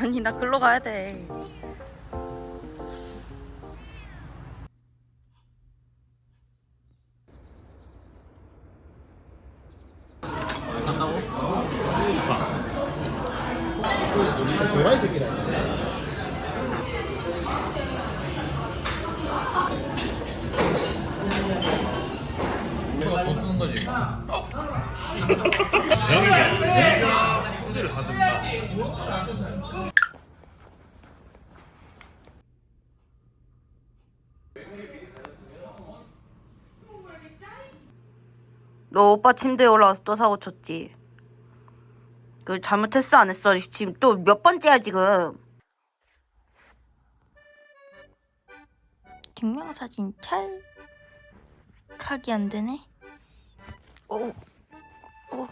아니 나 글로 가야 돼. 하든가. 너 오빠 침대에 올라와서 또 사고 쳤지. 그 잘못했어 안 했어? 지금 또 몇 번째야 지금. 증명사진 찰. 각이 안 되네. 오. 오.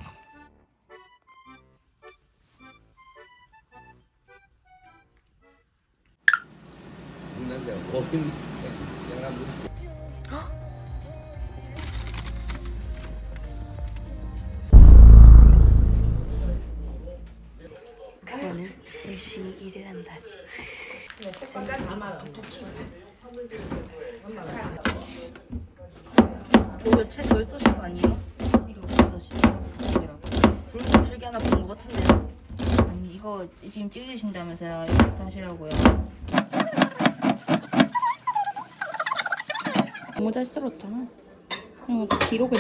그녀는 열심히 일을 한다. 이거 책덜 쓰신 거 아니에요? 이거 벌써 시작이라고. 줄기 하나 본 거 같은데요? 아니 이거 지금 찍으신다면서요? 이거 하시라고요. 너무 잘 쓸었잖아. 그냥 기록을.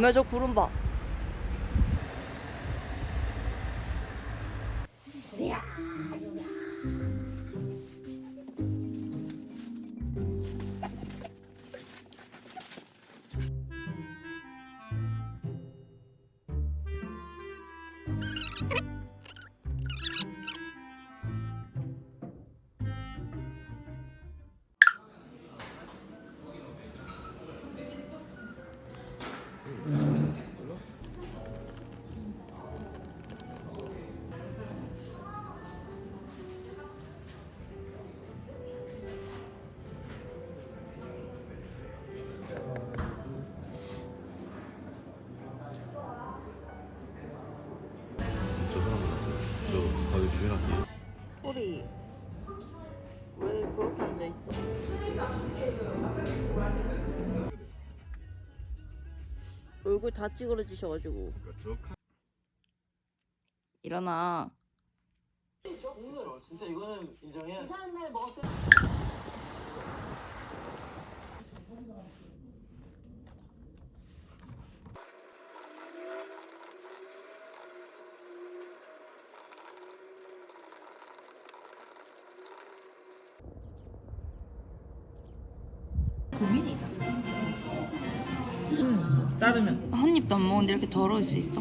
왜저 구름 봐? 소리 왜 그렇게 앉아 있어? 얼굴 다 찌그러지셔가지고 일어나 진짜 이거는 인정해. 자르면. 한 입도 안 먹었는데 이렇게 더러울 수 있어?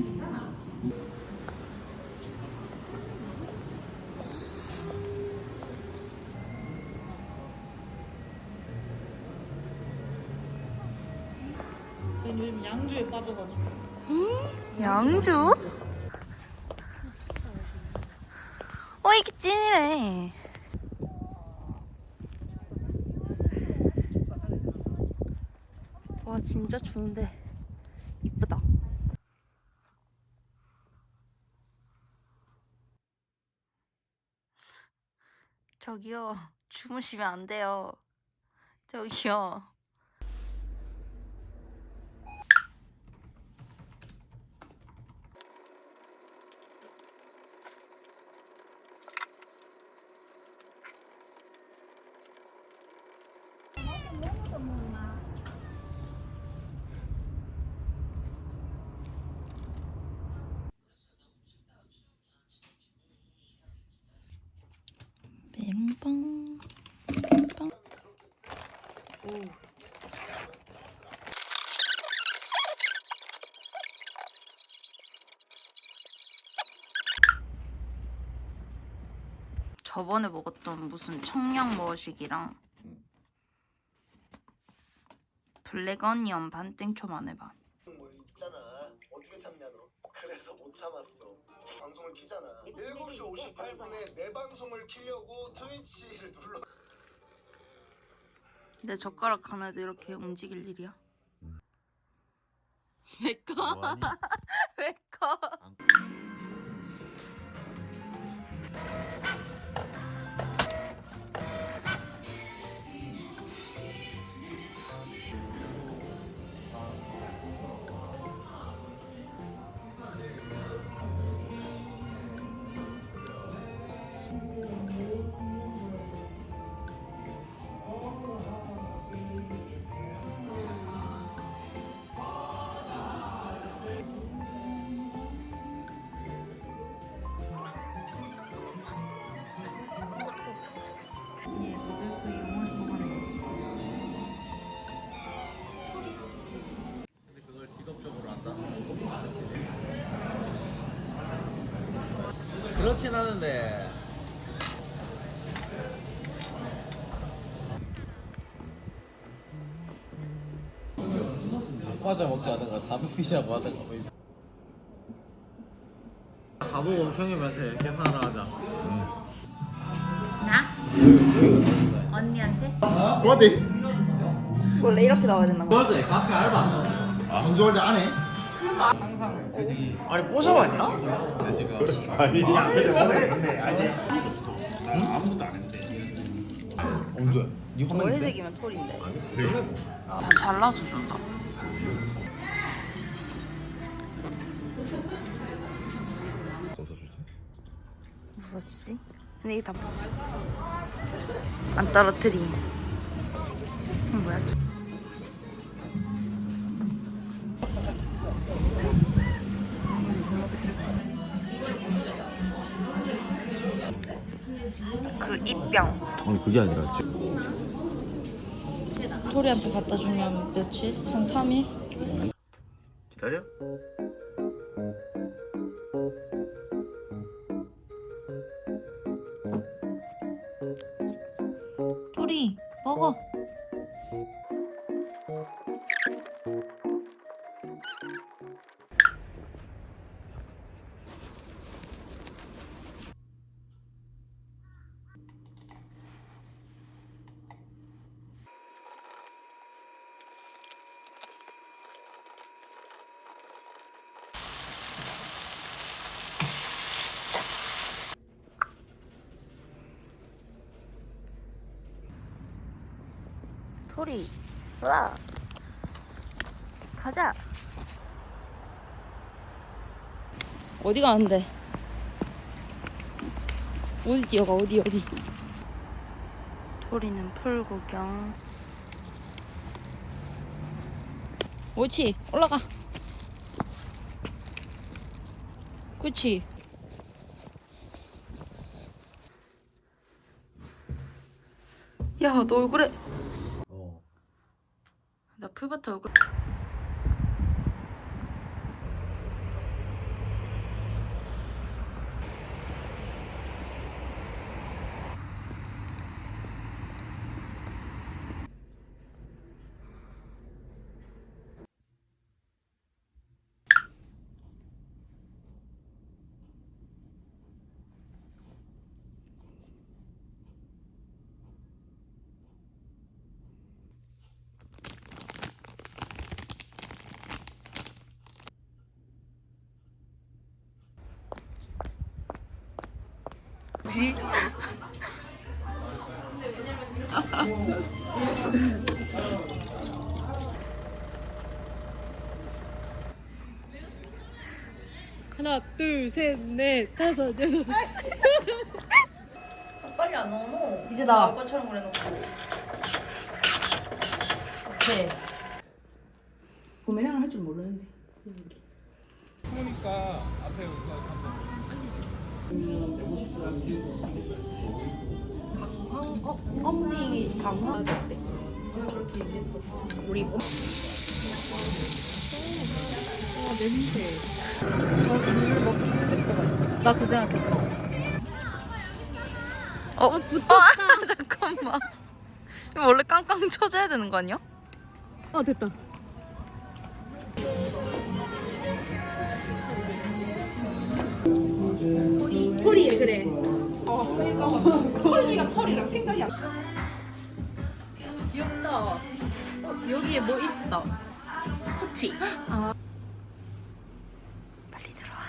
요즘 양주에 빠져가지고. 양주? 어 이게 찐이네 진짜 좋은데 이쁘다. 저기요 주무시면 안 돼요. 저기요 저번에 먹었던 무슨 청양 머시기랑 블랙 어니언 반 땡초만 해봐. 뭐 있잖아. 어떻게 참냐 너. 그래서 못 참았어. 방송을 키잖아. 7시 58분에 내 방송을 키려고 트위치를 눌러. 내 젓가락 하나도 이렇게 움직일 일이야? 왜 꺼? 왜 꺼? 않은데 과자 먹자 하든가 담배 피자고 하든가 뭐. 가보고 형님한테 계산하러 하자 나? 언니한테? 어디? 원래 이렇게 나와야 된다. 그거도 카페 알바 강조할 때안 해? 아니 뽀샵 아니야? 근데 지금 아니 야 근데 아니 아무것도 안 했는데 언제? 니 화면 있어? 회색이면 톨인데. 다 잘라서 준다. 어디서 주지? 웃어주지? 근데 이게 다. 안 떨어뜨림. 이건 뭐야? 그 입병. 아니 그게 아니라 지금 토리한테 갖다 주면 며칠? 한 3일? 기다려? 토리 먹어. 토리, 와. 가자. 어디 가는데? 어디 뛰어가 어디 어디? 토리는 풀 구경. 옳지 올라가. 그렇지. 야, 너 얼굴에 어 나 풀밭 에 얼굴. 하나 둘 셋 넷 다섯 여섯. 빨리 안 넣어. 이제 나. 아까처럼 그래놓고. 오케이. 보메랑을 할 줄 모르는데. 그러니까 앞에 어, 언니 강화졌대. 우리 뭐? 어 냄새. 저귤 먹기 힘들 것 같아. 나 그 생각했어. 어, 아, 붙었다. 잠깐만. 이거 원래 깡깡 쳐줘야 되는 거 아니야? 어 됐다. 뭐 컬리랑 털이랑 생각이 안 귀엽다. 어, 여기에 뭐 있다. 토치. 아. 빨리 들어와.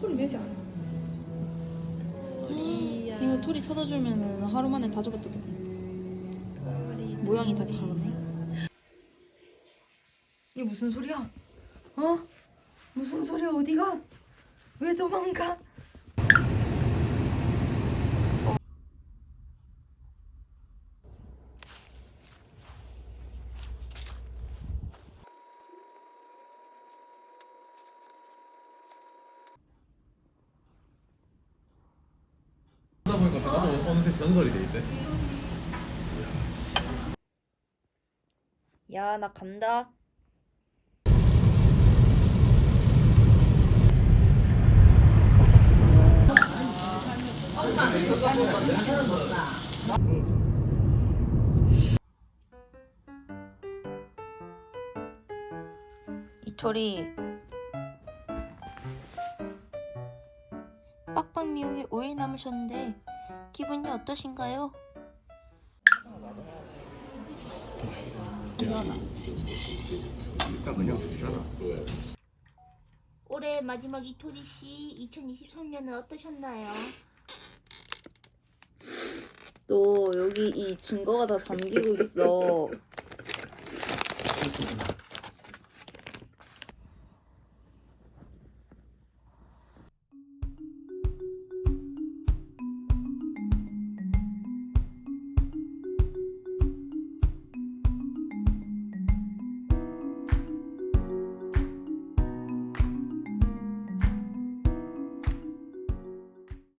털이 매지 않아. 이거 토리 사다 주면 하루 만에 다 접어뜯어. 모양이 다 잘. 무슨 소리야? 어? 무슨 소리야? 어디가? 왜 도망가? 하다 보니까 나도 어느새 전설이 돼 있대. 야, 나 간다. 이토리 빡빡 미용에 5일 남으셨는데 기분이 어떠신가요? 올해 마지막 이토리 씨 2023년은 어떠셨나요? 또 여기 이 증거가 다 담기고 있어.